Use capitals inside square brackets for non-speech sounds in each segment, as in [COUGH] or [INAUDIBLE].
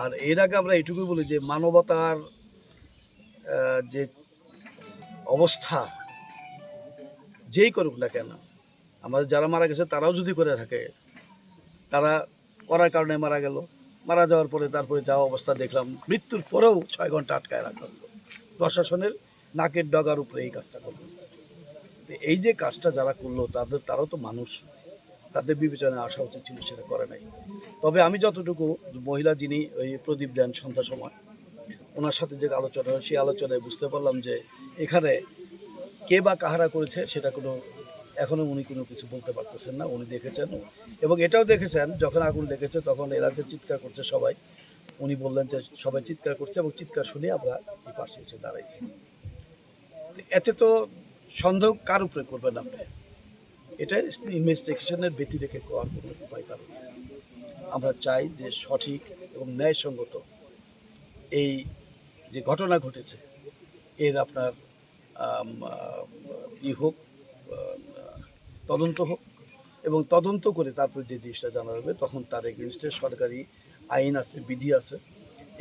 আর এর আগে আমরা এটুকুই বলি যে মানবতার যে অবস্থা, যেই করুক না কেন, আমাদের যারা মারা গেছে তারাও যদি করে থাকে, তারা করার কারণে মারা গেল, মারা যাওয়ার পরে তারপরে যাওয়া অবস্থা দেখলাম, মৃত্যুর পরেও ছয় ঘণ্টা আটকায় রাখা হলো। প্রশাসনের নাকের ডগার উপরে এই কাজটা করল। এই যে কাজটা যারা করল, তাদের, তারাও তো মানুষ। তাদের বিবেচনায় আসা উচিত ছিল, সেটা করে নাই। তবে আমি যতটুকু মহিলা যিনি ওই প্রদীপ দেন সন্ধ্যা সময়, ওনার সাথে যে আলোচনা হয় সেই আলোচনায় বুঝতে পারলাম যে এখানে কে বা কাহারা করেছে, সেটা কোনো এখনও উনি কোনো কিছু বলতে পারতেছেন না, উনি দেখেছেন। এবং এটাও দেখেছেন, যখন আগুন লেগেছে, তখন এরা যে চিৎকার করছে সবাই, উনি বললেন যে সবাই চিৎকার করছে এবং চিৎকার শুনে আমরা এই পাশে এসে দাঁড়াইছি। এতে তো সন্দেহ কার উপরে করবেন আপনি? এটা ইনভেস্টিগেশনের ব্যতি রেখে করার কোনো উপায় কারণ। আমরা চাই যে সঠিক এবং ন্যায়সঙ্গত এই যে ঘটনা ঘটেছে, এর আপনার ই হোক তদন্ত হোক এবং তদন্ত করে তারপর যে জিনিসটা জানা যাবে, তখন তার এগেনস্টে সরকারি আইন আছে, বিধি আছে।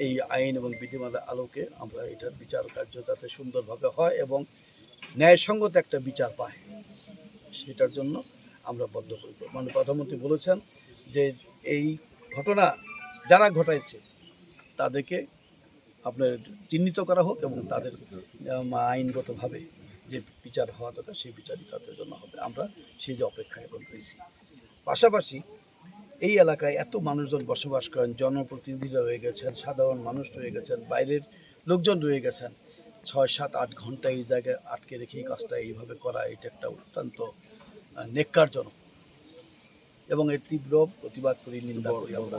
এই আইন এবং বিধিমালার আলোকে আমরা এটার বিচার কার্য যাতে সুন্দরভাবে হয় এবং ন্যায়সঙ্গত একটা বিচার পায়। সেটার জন্য আমরা বদ্ধ বদ্ধপরিকর মানে প্রধানমন্ত্রী বলেছেন যে এই ঘটনা যারা ঘটাইছে, তাদেরকে আপনার চিহ্নিত করা হোক এবং তাদের আইনগতভাবে যে বিচার হওয়া দরকার, সেই বিচারই তাদের জন্য হবে। আমরা সেই যে অপেক্ষায় এখন রয়েছি। পাশাপাশি এই এলাকায় এত মানুষজন বসবাস করেন, জনপ্রতিনিধিরা রয়ে গেছেন, সাধারণ মানুষ রয়ে গেছেন, বাইরের লোকজন রয়ে গেছেন। ছয় সাত আট ঘণ্টা এই জায়গায় আটকে রেখে এই কাজটা এইভাবে করা এটা একটা অত্যন্ত নেককারজনক এবং এর তীব্র প্রতিবাদ করি নিন্দা করি আমরা।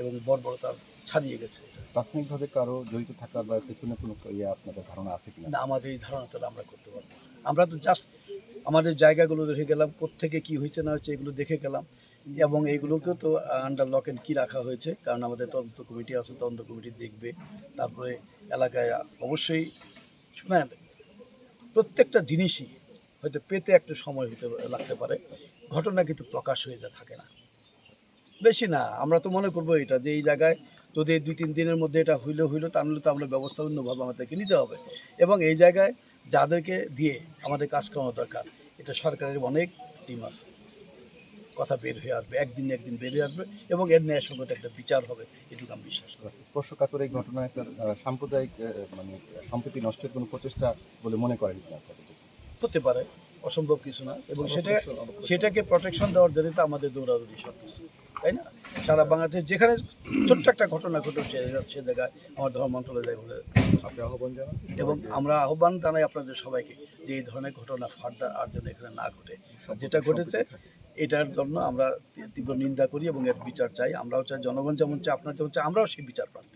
এবং বর্বরতা ছাড়িয়ে গেছে প্রাথমিকভাবে কারও জড়িত থাকার বা পেছনে কোনো ইয়ে আপনাদের ধারণা আছে কিনা? না আমাদের এই ধারণাটা আমরা করতে পারব আমরা তো জাস্ট আমাদের জায়গাগুলো দেখে গেলাম কোত্থেকে কি হয়েছে না হয়েছে এগুলো দেখে গেলাম। এবং এইগুলোকেও তো আন্ডার লক অ্যান্ড কি রাখা হয়েছে, কারণ আমাদের তদন্ত কমিটি আছে, তদন্ত কমিটি দেখবে। তারপরে এলাকায় অবশ্যই শুনেন, প্রত্যেকটা জিনিসই হয়তো পেতে একটু সময় হতে লাগতে পারে। ঘটনা কিন্তু প্রকাশ হয়ে যা থাকে না। বেশি না, আমরা তো মনে করব এটা যে এই জায়গায় যদি দুই তিন দিনের মধ্যে এটা হইলে, হইল তাহলে তো আমরা ব্যবস্থা অন্যভাবে আমাদেরকে নিতে হবে। এবং এই জায়গায় যাদেরকে দিয়ে আমাদের কাজ করানো দরকার, এটা সরকারের অনেক টিম আছে। কথা বের হয়ে আসবে একদিন একদিন বের হয়ে আসবে এবং এর ন্যায়সঙ্গত একটা বিচার হবে এটুকু আমি বিশ্বাস করি। স্পর্শকাতর এই ঘটনায় স্যার সাম্প্রদায়িক মানে সম্প্রীতি নষ্টের কোনো প্রচেষ্টা বলে মনে করেন হতে পারে অসম্ভব কিছু না এবং সেটা সেটাকে প্রোটেকশন দেওয়ার জন্য তো আমাদের দৌড়াদৌড়ি সব কিছু তাই না? সারা বাংলাদেশ যেখানে [CLEARS THROAT] ছোট্ট একটা ঘটনা ঘটেছে সে জায়গায় আমার ধর্ম মন্ত্রণালয় বলে আপনি আহ্বান জানান। এবং আমরা আহ্বান জানাই আপনাদের সবাইকে যে এই ধরনের ঘটনা ফার্দার আর যেন এখানে না ঘটে। যেটা ঘটেছে এটার জন্য আমরা তীব্র নিন্দা করি এবং এর বিচার চাই। আমরাও চাই, জনগণ যেমন চাই আপনার যেমন চাই আমরাও সেই বিচার প্রার্থী